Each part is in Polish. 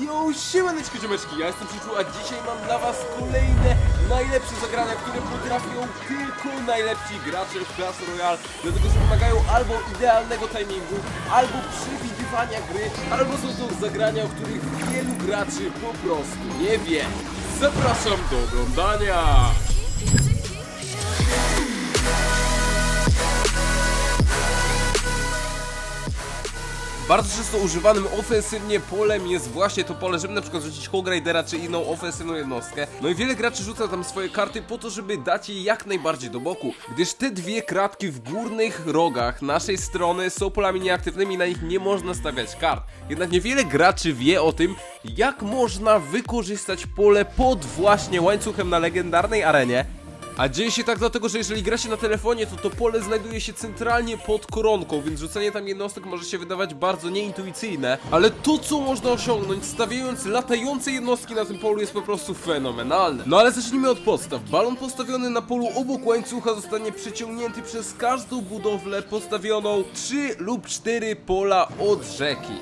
Yo, siemaneczko ziomeczki, ja jestem Przyczu, a dzisiaj mam dla was kolejne najlepsze zagrania, które potrafią tylko najlepsi gracze w Clash Royale Dlatego, że wymagają albo idealnego timingu, albo przewidywania gry, albo są to zagrania, o których wielu graczy po prostu nie wie Zapraszam do oglądania! Bardzo często używanym ofensywnie polem jest właśnie to pole, żeby na przykład rzucić Hog Ridera czy inną ofensywną jednostkę. No i wiele graczy rzuca tam swoje karty po to, żeby dać je jak najbardziej do boku, gdyż te dwie kratki w górnych rogach naszej strony są polami nieaktywnymi, na nich nie można stawiać kart. Jednak niewiele graczy wie o tym, jak można wykorzystać pole pod właśnie łańcuchem na legendarnej arenie, a dzieje się tak dlatego, że jeżeli gra się na telefonie, to to pole znajduje się centralnie pod koronką, więc rzucenie tam jednostek może się wydawać bardzo nieintuicyjne. Ale to, co można osiągnąć stawiając latające jednostki na tym polu jest po prostu fenomenalne. No ale zacznijmy od podstaw. Balon postawiony na polu obok łańcucha zostanie przyciągnięty przez każdą budowlę postawioną 3 lub 4 pola od rzeki.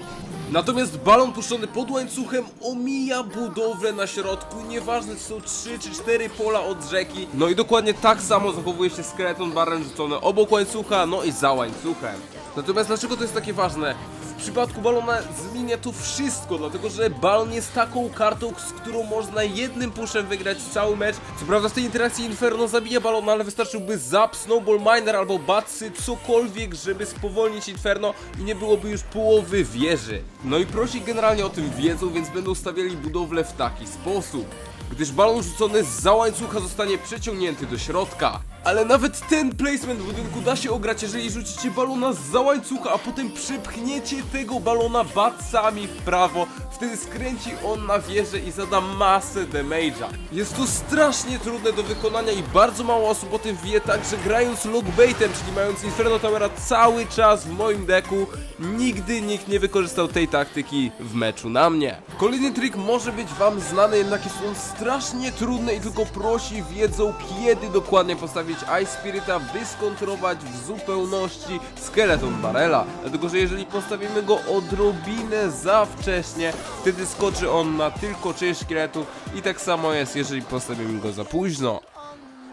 Natomiast balon puszczony pod łańcuchem omija budowlę na środku, nieważne czy są 3 czy 4 pola od rzeki. No i dokładnie tak samo zachowuje się skeleton baren rzucony obok łańcucha, no i za łańcuchem. Natomiast dlaczego to jest takie ważne? Przypadku balona zmienia to wszystko, dlatego że balon jest taką kartą, z którą można jednym puszem wygrać cały mecz. Co prawda z tej interakcji Inferno zabija balona, ale wystarczyłby zap, Snowball Miner albo Batsy, cokolwiek, żeby spowolnić Inferno i nie byłoby już połowy wieży. No i prosi generalnie o tym wiedzą, więc będą stawiali budowlę w taki sposób. Gdyż balon rzucony z łańcucha zostanie przeciągnięty do środka. Ale nawet ten placement budynku da się ograć, jeżeli rzucicie balona z łańcucha, a potem przepchniecie tego balona batsami w prawo. Wtedy skręci on na wieżę i zada masę damage'a. Jest to strasznie trudne do wykonania i bardzo mało osób o tym wie, także grając logbaitem, czyli mając Inferno Towera cały czas w moim deku, nigdy nikt nie wykorzystał tej taktyki w meczu na mnie. Kolejny trik może być wam znany, jednak jest on strasznie trudny i tylko prosi wiedzą, kiedy dokładnie postawić Ice Spirita, by skontrować w zupełności skeleton Barela. Dlatego, że jeżeli postawimy go odrobinę za wcześnie, wtedy skoczy on na tylko część szkieletów i tak samo jest, jeżeli postawimy go za późno.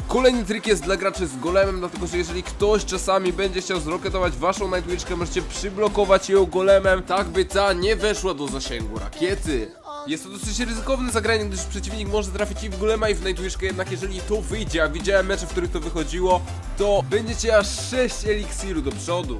Kolejny trik jest dla graczy z golemem, dlatego że jeżeli ktoś czasami będzie chciał zroketować waszą Nightwitchkę, możecie przyblokować ją golemem, tak by ta nie weszła do zasięgu rakiety. Jest to dosyć ryzykowne zagranie, gdyż przeciwnik może trafić i w golema i w Nightwitchkę, jednak jeżeli to wyjdzie, a widziałem mecze, w których to wychodziło, to będziecie aż 6 eliksiru do przodu.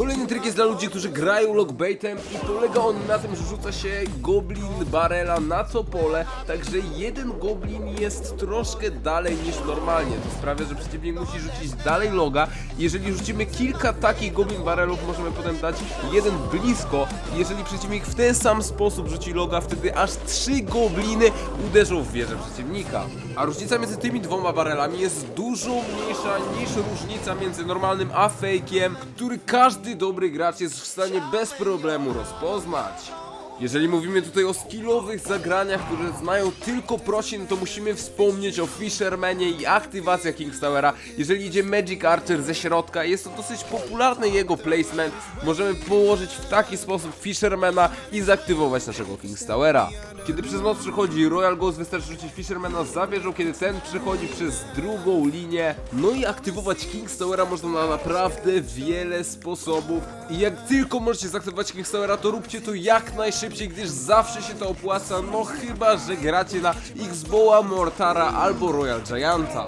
Kolejny trik jest dla ludzi, którzy grają logbaitem i polega on na tym, że rzuca się goblin barela na to pole, także jeden goblin jest troszkę dalej niż normalnie. To sprawia, że przeciwnik musi rzucić dalej loga. Jeżeli rzucimy kilka takich goblin barelów, możemy potem dać jeden blisko. Jeżeli przeciwnik w ten sam sposób rzuci loga, wtedy aż trzy gobliny uderzą w wieżę przeciwnika. A różnica między tymi dwoma barelami jest dużo mniejsza niż różnica między normalnym a fake'iem, który każdy dobry gracz jest w stanie bez problemu rozpoznać. Jeżeli mówimy tutaj o skillowych zagraniach, które znają tylko prosin, to musimy wspomnieć o Fishermanie i aktywacja King's Towera. Jeżeli idzie Magic Archer ze środka, jest to dosyć popularny jego placement. Możemy położyć w taki sposób Fishermana i zaktywować naszego King's Towera. Kiedy przez noc przychodzi Royal Ghost, wystarczy rzucić Fishermana za wieżą, kiedy ten przychodzi przez drugą linię. No i aktywować King's Towera można na naprawdę wiele sposobów. I jak tylko możecie zaktywować King's Towera, to róbcie to jak najszybciej, gdyż zawsze się to opłaca, no chyba, że gracie na Xboa, Mortara albo Royal Gianta.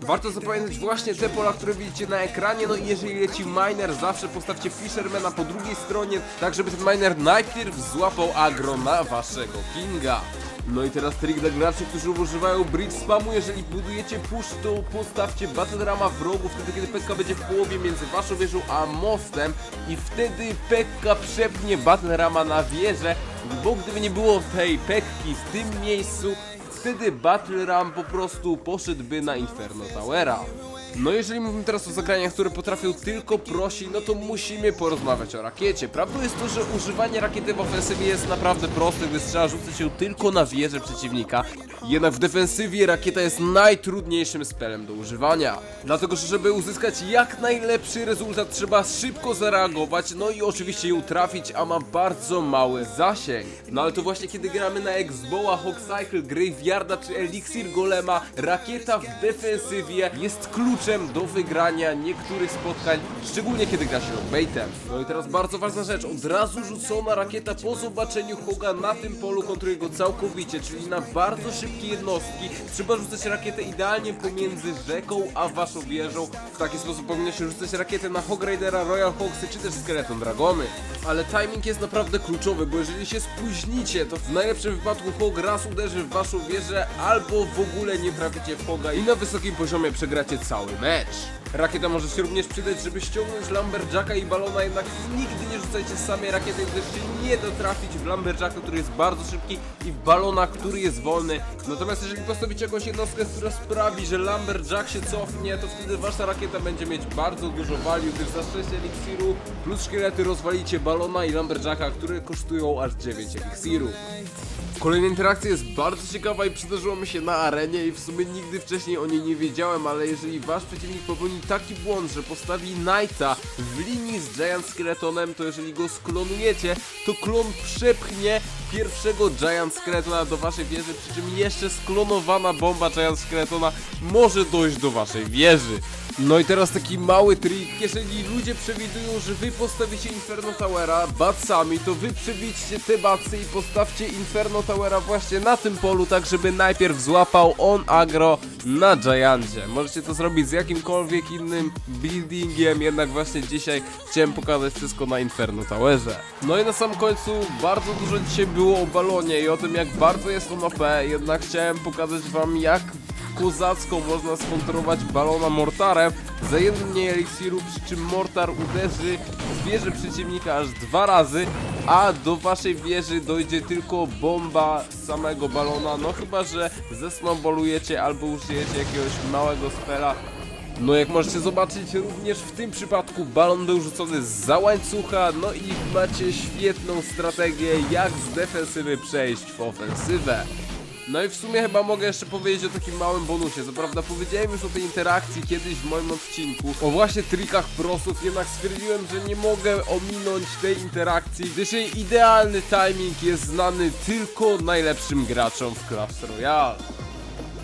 Warto zapamiętać właśnie te pola, które widzicie na ekranie, no i jeżeli leci miner, zawsze postawcie Fishermana po drugiej stronie, tak żeby ten miner najpierw złapał agro na waszego Kinga. No i teraz trik dla graczy, którzy używają bridge spamu, jeżeli budujecie push, to postawcie battle rama w rogu, wtedy kiedy Pekka będzie w połowie między waszą wieżą a mostem i wtedy Pekka przepnie battle rama na wieżę, bo gdyby nie było tej Pekki w tym miejscu, wtedy Battle Ram po prostu poszedłby na Inferno Towera. No jeżeli mówimy teraz o zagraniach, które potrafią tylko prosi, no to musimy porozmawiać o rakiecie. Prawdą jest to, że używanie rakiety w ofensywie jest naprawdę proste, gdyż trzeba rzucać ją tylko na wieżę przeciwnika. Jednak w defensywie rakieta jest najtrudniejszym spelem do używania. Dlatego, że żeby uzyskać jak najlepszy rezultat trzeba szybko zareagować, no i oczywiście ją trafić, a ma bardzo mały zasięg. No ale to właśnie kiedy gramy na Xboa, Hawkcycle, Graveyarda czy Elixir Golema, rakieta w defensywie jest kluczem do wygrania niektórych spotkań, szczególnie kiedy gra się baitem. No i teraz bardzo ważna rzecz, od razu rzucona rakieta po zobaczeniu Hoga na tym polu kontruje go całkowicie, czyli na bardzo szybkie jednostki. Trzeba rzucać rakietę idealnie pomiędzy rzeką a waszą wieżą. W taki sposób powinno się rzucać rakietę na Hog Raidera, Royal Hawksy czy też Skeleton Dragony. Ale timing jest naprawdę kluczowy, bo jeżeli się spóźnicie, to w najlepszym wypadku Hog raz uderzy w waszą wieżę, albo w ogóle nie traficie w Hoga i na wysokim poziomie przegracie cały mecz. Rakieta może się również przydać, żeby ściągnąć Lumberjacka i Balona, jednak nigdy nie rzucajcie samej rakiety, gdyż się nie dotrafić w Lumberjacka, który jest bardzo szybki i w Balona, który jest wolny. Natomiast jeżeli postawicie jakąś jednostkę, która sprawi, że Lumberjack się cofnie, to wtedy wasza rakieta będzie mieć bardzo dużo value, gdyż za 6 eliksiru plus szkielety rozwalicie Balona i Lumberjacka, które kosztują aż 9 eliksirów. Kolejna interakcja jest bardzo ciekawa i przydarzyła mi się na arenie i w sumie nigdy wcześniej o niej nie wiedziałem, ale jeżeli wasz przeciwnik popełni taki błąd, że postawi Knighta w linii z Giant Skeletonem, to jeżeli go sklonujecie, to klon przepchnie pierwszego Giant Skeletona do waszej wieży, przy czym jeszcze sklonowana bomba Giant Skeletona może dojść do waszej wieży. No i teraz taki mały trik, jeżeli ludzie przewidują, że wy postawicie Inferno Towera bacami, to wy przebijcie te bacy i postawcie Inferno Towera właśnie na tym polu, tak żeby najpierw złapał on agro na Giancie. Możecie to zrobić z jakimkolwiek innym buildingiem, jednak właśnie dzisiaj chciałem pokazać wszystko na Inferno Towerze. No i na sam końcu bardzo dużo dzisiaj było o balonie i o tym jak bardzo jest on OP, jednak chciałem pokazać wam jak kozacką można skontrolować balona mortarem za mniej eliksiru, przy czym mortar uderzy wieżę przeciwnika aż dwa razy, a do waszej wieży dojdzie tylko bomba samego balona, no chyba, że zesmambolujecie albo użyjecie jakiegoś małego spela. No jak możecie zobaczyć, również w tym przypadku balon był rzucony za łańcucha, no i macie świetną strategię, jak z defensywy przejść w ofensywę. No i w sumie chyba mogę jeszcze powiedzieć o takim małym bonusie. Co prawda powiedziałem już o tej interakcji kiedyś w moim odcinku, o właśnie trikach prosów, jednak stwierdziłem, że nie mogę ominąć tej interakcji, gdyż jej idealny timing jest znany tylko najlepszym graczom w Clash Royale.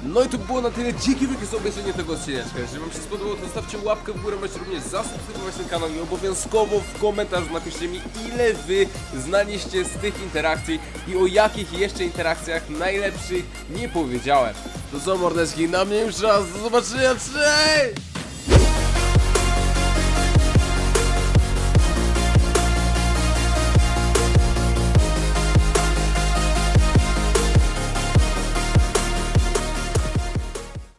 No i to było na tyle. Dzięki wielkie za obejrzenie tego odcineczka. Jeżeli wam się spodobało, to zostawcie łapkę w górę, możecie również zasubskrybować ten kanał i obowязkowo w komentarzu napiszcie mi, ile wy znaliście z tych interakcji i o jakich jeszcze interakcjach najlepszych nie powiedziałem. To co mordeczki, na mnie już raz, do zobaczenia, cześć!